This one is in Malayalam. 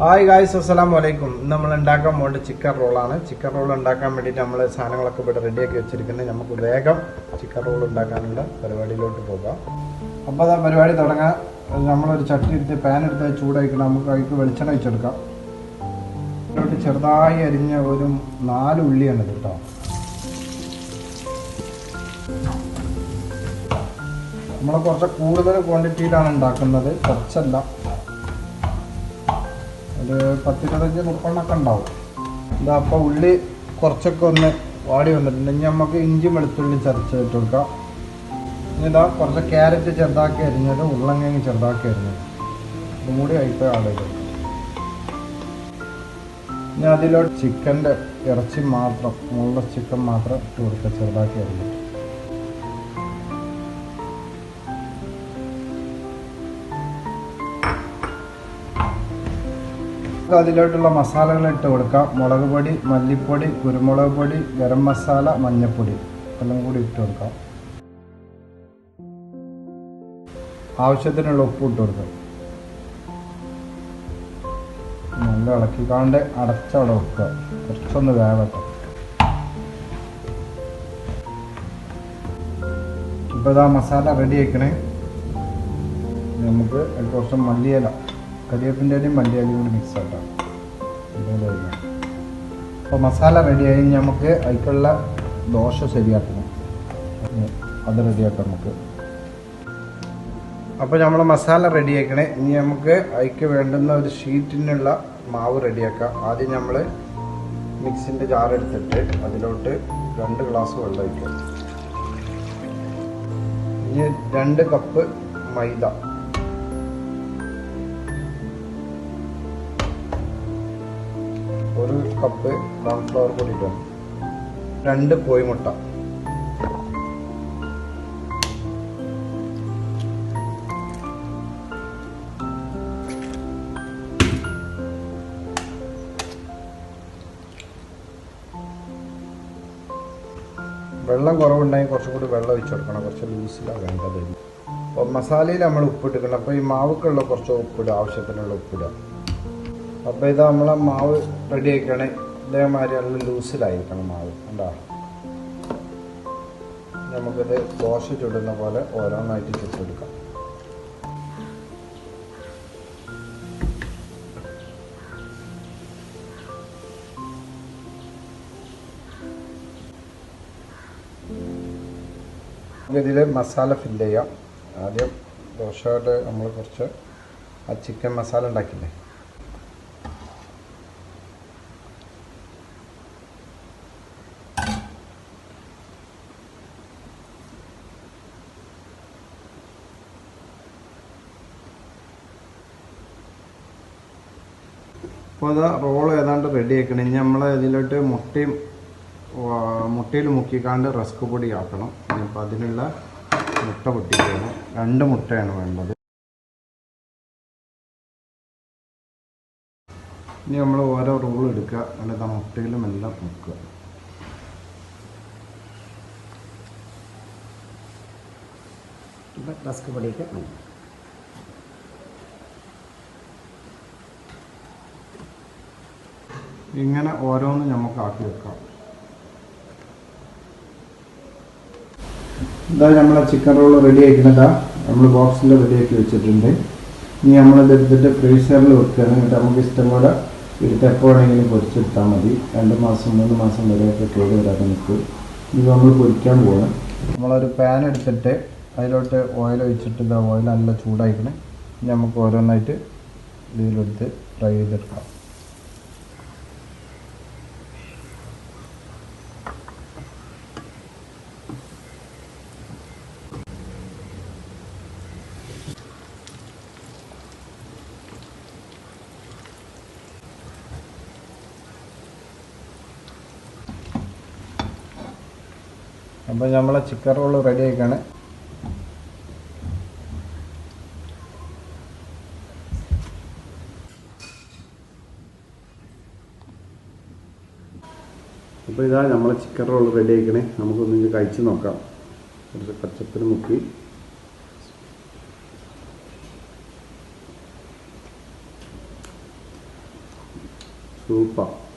ഹായ് ഗായ്സ് അസ്സലാം വലൈക്കും ഇന്ന് നമ്മൾ ഉണ്ടാക്കാൻ പോകേണ്ട ചിക്കൻ റോളാണ് ചിക്കൻ റോൾ ഉണ്ടാക്കാൻ വേണ്ടിയിട്ട് നമ്മൾ സാധനങ്ങളൊക്കെ ഇവിടെ റെഡിയാക്കി വെച്ചിരിക്കുന്നത് നമുക്ക് വേഗം ചിക്കൻ റോൾ ഉണ്ടാക്കാനുള്ള പരിപാടിയിലോട്ട് പോകാം. അപ്പോൾ അതാ പരിപാടി തുടങ്ങാൻ നമ്മളൊരു ചട്ടി എടുത്ത് പാൻ എടുത്ത് ചൂടായിക്കണം നമുക്ക് അതിക്ക് വെളിച്ചെണ്ണ വെച്ചെടുക്കാം ഇതിലോട്ട് ചെറുതായി അരിഞ്ഞ ഒരു നാല് ഉള്ളിയാണ് കേട്ടോ നമ്മൾ കുറച്ച് കൂടുതൽ ക്വാണ്ടിറ്റിയിലാണ് ഉണ്ടാക്കുന്നത്. കുറച്ചല്ല. ഒരു പത്തിരുപത്തഞ്ച് മുപ്പെണ്ണൊക്കെ ഉണ്ടാവും. ഇതാ അപ്പോൾ ഉള്ളി കുറച്ചൊക്കെ ഒന്ന് വാടി വന്നിട്ടുണ്ടെങ്കിൽ നമുക്ക് ഇഞ്ചി വെളുത്തുള്ളി ചതച്ച് ഇട്ട് കൊടുക്കാം. ഇതാ കുറച്ച് ക്യാരറ്റ് ചെറുതാക്കി അരിഞ്ഞത് ഉരുളങ്കിഴങ്ങ് ചെറുതാക്കി അരിഞ്ഞത്. ഇതും കൂടി അയിപ്പോൾ ആളുകൾ ഇനി അതിലോട്ട് ചിക്കന്റെ ഇറച്ചി മാത്രം മുള്ള ചിക്കൻ മാത്രം ഇട്ട് കൊടുക്കുക ചെറുതാക്കി അരിഞ്ഞിട്ട്. നമുക്ക് അതിലോട്ടുള്ള മസാലകൾ ഇട്ട് കൊടുക്കാം. മുളക് പൊടി മല്ലിപ്പൊടി കുരുമുളക് പൊടി ഗരം മസാല മഞ്ഞൾപ്പൊടി എല്ലാം കൂടി ഇട്ട് കൊടുക്കാം. ആവശ്യത്തിനുള്ള ഉപ്പ് ഇട്ട് കൊടുക്കാം. നല്ല ഇളക്കിക്കാണ്ട് അടച്ചവിടെ വെക്കുക. കുറച്ചൊന്ന് വേവട്ടെ. ഇപ്പോൾ ഇതാ മസാല റെഡി ആക്കണേ നമുക്ക് കുറച്ച് മല്ലിയില കരിവേപ്പിന്റെ ഇലയും മല്ലിയിലയും കൂടി മിക്സ് ആക്കാം. അപ്പോൾ മസാല റെഡിയായി നമുക്ക് അതിക്കുള്ള ദോശ ശരിയാക്കണം. അത് റെഡിയാക്കാം നമുക്ക്. അപ്പോൾ നമ്മൾ മസാല റെഡിയാക്കണേ ഇനി നമുക്ക് അതിക്ക് വേണ്ടുന്ന ഒരു ഷീറ്റിനുള്ള മാവ് റെഡിയാക്കാം ആദ്യം നമ്മൾ മിക്സിന്റെ ജാർ എടുത്തിട്ട് അതിലോട്ട് രണ്ട് ഗ്ലാസ് വെള്ളം ഒഴിക്കാം. ഇനി രണ്ട് കപ്പ് മൈദ. കപ്പ് കോൺഫ്ലവർ പൊടി ഇടുക രണ്ട് കോഴിമുട്ട വെള്ളം കുറവുണ്ടെങ്കിൽ കുറച്ചും കൂടി വെള്ളം ഒഴിച്ചു കൊടുക്കണം. കുറച്ച് ലൂസിലാണ് വേണ്ടത് അപ്പോൾ മസാലയിൽ നമ്മൾ ഉപ്പിട്ടിക്കണം അപ്പോൾ ഈ മാവുക്കുള്ള കുറച്ച് ഉപ്പിടുക ആവശ്യത്തിനുള്ള ഉപ്പിടുക. അപ്പോൾ ഇത് നമ്മളെ മാവ് റെഡി ആക്കണേ ഇതേമാതിരി നല്ല ലൂസിലായിരിക്കണം മാവ്. കണ്ടോ? നമുക്കിത് ദോശ ചുടുന്ന പോലെ ഓരോന്നായിട്ട് ചുട്ടെടുക്കാം. ഇതിൽ മസാല ഫില്ല് ചെയ്യാം. ആദ്യം ദോശയുടെ നമ്മൾ കുറച്ച് ആ ചിക്കൻ മസാല ഉണ്ടാക്കില്ലേ? അപ്പോൾ അത് റോൾ ഏതാണ്ട് റെഡി ആക്കണം ഇനി നമ്മൾ ഇതിലോട്ട് മുട്ടയും മുട്ടയിൽ മുക്കിക്കാണ്ട് റസ്ക് പൊടി ആക്കണം. അപ്പോൾ അതിനുള്ള മുട്ട പൊട്ടിക്കണം രണ്ട് മുട്ടയാണ് വേണ്ടത്. ഇനി നമ്മൾ ഓരോ റോൾ എടുക്കുക. എന്നിട്ട് ആ മുട്ടയിലും എല്ലാം മുക്കുക. റസ്ക് പൊടിയൊക്കെ. ഇങ്ങനെ ഓരോന്ന് നമുക്ക് ആക്കി വെക്കാം. ഇതാ നമ്മളെ ചിക്കൻ റോൾ റെഡി ആക്കുന്നതാ നമ്മൾ ബോക്സിൽ റെഡിയാക്കി വെച്ചിട്ടുണ്ട്. ഇനി നമ്മളിത് എടുത്തിട്ട് ഫ്രീസറിൽ വെക്കുകയാണ് എന്നിട്ട് നമുക്ക് ഇഷ്ടം പോലെ എടുത്ത് എപ്പോൾ വേണമെങ്കിലും പൊരിച്ചെടുത്താൽ മതി. രണ്ട് മാസം മൂന്ന് മാസം വരെയൊക്കെ കേട് വരാതെ നിൽക്കും. ഇത് നമ്മൾ പൊരിക്കാൻ പോകണം നമ്മളൊരു പാൻ എടുത്തിട്ട് അതിലോട്ട് ഓയിൽ ഒഴിച്ചിട്ട് ഇതാ ഓയിൽ നല്ല ചൂടായിക്കണേ. ഇനി നമുക്ക് ഓരോന്നായിട്ട് ഇതിലെടുത്ത് ഫ്രൈ ചെയ്തെടുക്കാം. അപ്പോൾ നമ്മളെ ചിക്കൻ റോൾ റെഡി ആയിക്കാണ്. അപ്പോൾ ഇതാ നമ്മളെ ചിക്കൻ റോൾ റെഡി ആയിക്കണേ. നമുക്കൊന്ന് കഴിച്ച് നോക്കാം. കുറച്ച് പച്ചപ്പിന് മുക്കി. സൂപ്പർ.